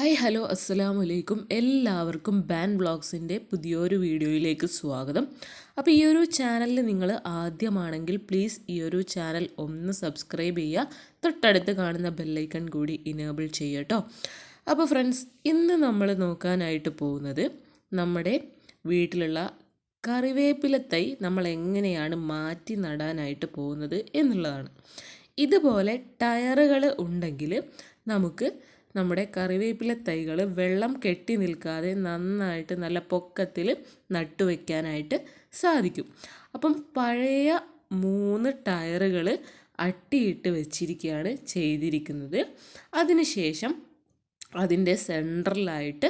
Hi hello അസ്സലാമു അലൈക്കും എല്ലാവർക്കും ബാൻ ബ്ലോഗ്സിന്റെ പുതിയൊരു വീഡിയോയിലേക്ക് സ്വാഗതം. അപ്പോൾ ഈ ഒരു ചാനലിൽ നിങ്ങൾ ആദ്യമാണെങ്കിൽ പ്ലീസ് ഈ ഒരു ചാനൽ ഒന്ന് സബ്സ്ക്രൈബ് ചെയ്യുക. തൊട്ടടുത്ത് കാണുന്ന ബെല്ലൈക്കൺ കൂടി ഇനേബിൾ ചെയ്യട്ടോ അപ്പോൾ ഫ്രണ്ട്സ് ഇന്ന് നമ്മൾ നോക്കാനായിട്ട് പോകുന്നത് നമ്മുടെ വീട്ടിലുള്ള കറിവേപ്പില തൈ നമ്മൾ എങ്ങനെയാണ് മാറ്റി നടാനായിട്ട് പോകുന്നത് എന്നുള്ളതാണ്. ഇതുപോലെ ടയറുകൾ ഉണ്ടെങ്കിൽ നമുക്ക് നമ്മുടെ കറിവേപ്പില തൈകൾ വെള്ളം കെട്ടി നിൽക്കാതെ നന്നായിട്ട് നല്ല പൊക്കത്തിൽ നട്ടുവെക്കാനായിട്ട് സാധിക്കും. അപ്പം പഴയ മൂന്ന് ടയറുകൾ അട്ടിയിട്ട് വെച്ചിരിക്കുകയാണ് ചെയ്തിരിക്കുന്നത്. അതിനുശേഷം അതിന്റെ സെൻട്രലായിട്ട്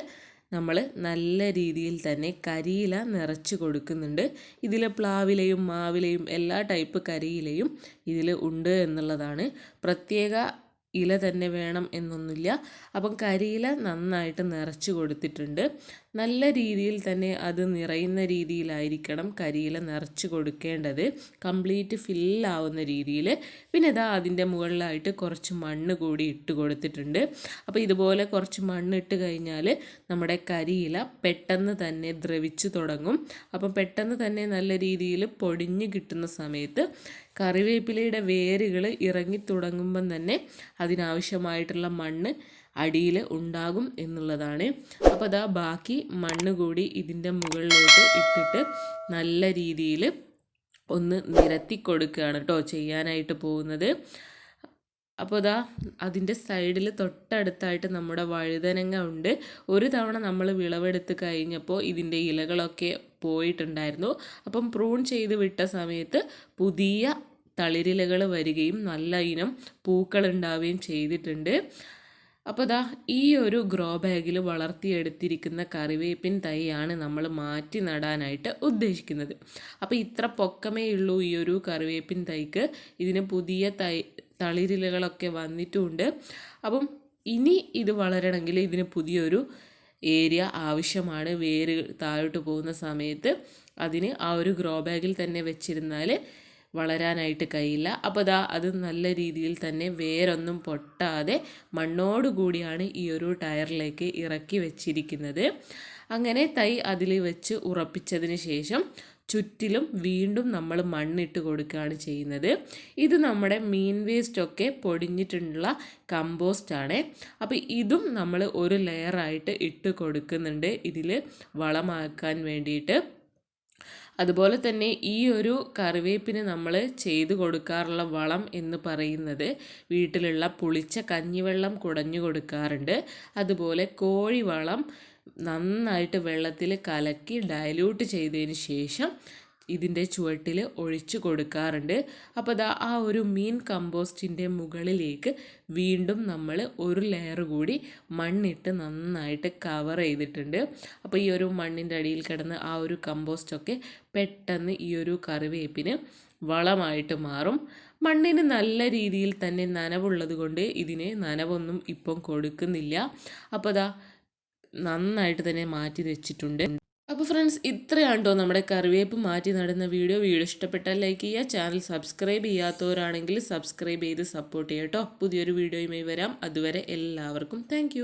നമ്മൾ നല്ല രീതിയിൽ തന്നെ കരിയില നിറച്ച് കൊടുക്കുന്നുണ്ട്. ഇതിൽ പ്ലാവിലയും മാവിലയും എല്ലാ ടൈപ്പ് കരിയിലയും ഇതിൽ ഉണ്ട് എന്നുള്ളതാണ്. പ്രത്യേക ഇല തന്നെ വേണം എന്നൊന്നുമില്ല. അപ്പം കരിയില നന്നായിട്ട് നിറച്ച് കൊടുത്തിട്ടുണ്ട്. നല്ല രീതിയിൽ തന്നെ അത് നിറയുന്ന രീതിയിലായിരിക്കണം കരിയില നിറച്ച് കൊടുക്കേണ്ടത്. കംപ്ലീറ്റ് ഫില്ലാവുന്ന രീതിയിൽ. പിന്നെ ഇതാ അതിന്റെ മുകളിലായിട്ട് കുറച്ച് മണ്ണ് കൂടി ഇട്ട് കൊടുത്തിട്ടുണ്ട്. അപ്പോൾ ഇതുപോലെ കുറച്ച് മണ്ണ് ഇട്ട് കഴിഞ്ഞാൽ നമ്മുടെ കരിയില പെട്ടെന്ന് തന്നെ ദ്രവിച്ചു തുടങ്ങും. അപ്പം പെട്ടെന്ന് തന്നെ നല്ല രീതിയിൽ പൊടിഞ്ഞ് കിട്ടുന്ന സമയത്ത് കറിവേപ്പിലയുടെ വേരുകൾ ഇറങ്ങി തുടങ്ങുമ്പം തന്നെ അതിനാവശ്യമായിട്ടുള്ള മണ്ണ് അടിയിൽ ഉണ്ടാകും എന്നുള്ളതാണ്. അപ്പോൾ അതാ ബാക്കി മണ്ണ് കൂടി ഇതിന്റെ മുകളിലോട്ട് ഇട്ടിട്ട് നല്ല രീതിയിൽ ഒന്ന് നിരത്തി കൊടുക്കുകയാണ് കേട്ടോ ചെയ്യാനായിട്ട് പോകുന്നത്. അപ്പോൾ ഇതാ അതിന്റെ സൈഡിൽ തൊട്ടടുത്തായിട്ട് നമ്മുടെ വഴുതനങ്ങ ഉണ്ട്. ഒരു തവണ നമ്മൾ വിളവെടുത്ത് കഴിഞ്ഞപ്പോൾ ഇതിന്റെ ഇലകളൊക്കെ പോയിട്ടുണ്ടായിരുന്നു. അപ്പം പ്രൂൺ ചെയ്ത് വിട്ട സമയത്ത് പുതിയ തളിരിലകൾ വരികയും നല്ല ഇനം പൂക്കൾ ഉണ്ടാവുകയും ചെയ്തിട്ടുണ്ട്. അപ്പോൾ ഇതാ ഈ ഒരു ഗ്രോ ബാഗിൽ വളർത്തിയെടുത്തിരിക്കുന്ന കറിവേപ്പിൻ തൈയാണ് നമ്മൾ മാറ്റി നടാനായിട്ട് ഉദ്ദേശിക്കുന്നത്. അപ്പോൾ ഇത്ര പൊക്കമേ ഉള്ളൂ ഈ ഒരു കറിവേപ്പിൻ തൈക്ക്. ഇതിന് പുതിയ തൈ തളിരിലകളൊക്കെ വന്നിട്ടുമുണ്ട് അപ്പം ഇനി ഇത് വളരണമെങ്കിൽ ഇതിന് പുതിയൊരു ഏരിയ ആവശ്യമാണ്. വേര് താഴോട്ട് പോകുന്ന സമയത്ത് അതിന് ആ ഒരു ഗ്രോ ബാഗിൽ തന്നെ വെച്ചിരുന്നാൽ വളരാനായിട്ട് കഴിയില്ല. അപ്പോൾ ദാ അത് നല്ല രീതിയിൽ തന്നെ വേരൊന്നും പൊട്ടാതെ മണ്ണോടുകൂടിയാണ് ഈ ഒരു ടയറിലേക്ക് ഇറക്കി വെച്ചിരിക്കുന്നത്. അങ്ങനെ തൈ അതിൽ വെച്ച് ഉറപ്പിച്ചതിന് ശേഷം ചുറ്റിലും വീണ്ടും നമ്മൾ മണ്ണിട്ട് കൊടുക്കുകയാണ് ചെയ്യുന്നത്. ഇത് നമ്മുടെ മീൻ വേസ്റ്റൊക്കെ പൊടിഞ്ഞിട്ടുള്ള കമ്പോസ്റ്റ് ആണ് അപ്പോൾ ഇതും നമ്മൾ ഒരു ലെയറായിട്ട് ഇട്ട് കൊടുക്കുന്നുണ്ട് ഇതിൽ വളമാക്കാൻ വേണ്ടിയിട്ട്. അതുപോലെ തന്നെ ഈ ഒരു കറിവേപ്പിന് നമ്മൾ ചെയ്തു കൊടുക്കാറുള്ള വളം എന്ന് പറയുന്നത് വീട്ടിലുള്ള പുളിച്ച കഞ്ഞിവെള്ളം കുടഞ്ഞു കൊടുക്കാറുണ്ട്. അതുപോലെ കോഴിവളം നന്നായിട്ട് വെള്ളത്തിൽ കലക്കി ഡയലൂട്ട് ചെയ്തതിന് ശേഷം ഇതിന്റെ ചുവട്ടിൽ ഒഴിച്ചു കൊടുക്കാറുണ്ട്. അപ്പോൾ ദാ ആ ഒരു മീൻ കമ്പോസ്റ്റിന്റെ മുകളിലേക്ക് വീണ്ടും നമ്മൾ ഒരു ലെയർ കൂടി മണ്ണിട്ട് നന്നായിട്ട് കവർ ചെയ്തിട്ടുണ്ട്. അപ്പോൾ ഈ ഒരു മണ്ണിന്റെ അടിയിൽ കിടന്ന് ആ ഒരു കമ്പോസ്റ്റൊക്കെ പെട്ടെന്ന് ഈ ഒരു കറിവേപ്പിന് വളമായിട്ട് മാറും. മണ്ണിന് നല്ല രീതിയിൽ തന്നെ നനവുള്ളത് കൊണ്ട് ഇതിന് നനവൊന്നും ഇപ്പം കൊടുക്കുന്നില്ല. അപ്പോൾ അതാ നന്നായിട്ട് തന്നെ മാറ്റി വെച്ചിട്ടുണ്ട്. അപ്പോൾ ഫ്രണ്ട്സ് ഇത്രയാണ് കേട്ടോ നമ്മുടെ കറിവേപ്പ് മാറ്റി നടുന്ന വീഡിയോ. വീഡിയോ ഇഷ്ടപ്പെട്ടാൽ ലൈക്ക് ചെയ്യുക. ചാനൽ സബ്സ്ക്രൈബ് ചെയ്യാത്തവരാണെങ്കിൽ സബ്സ്ക്രൈബ് ചെയ്ത് സപ്പോർട്ട് ചെയ്യട്ടോ പുതിയൊരു വീഡിയോയുമായി വരാം. അതുവരെ എല്ലാവർക്കും താങ്ക്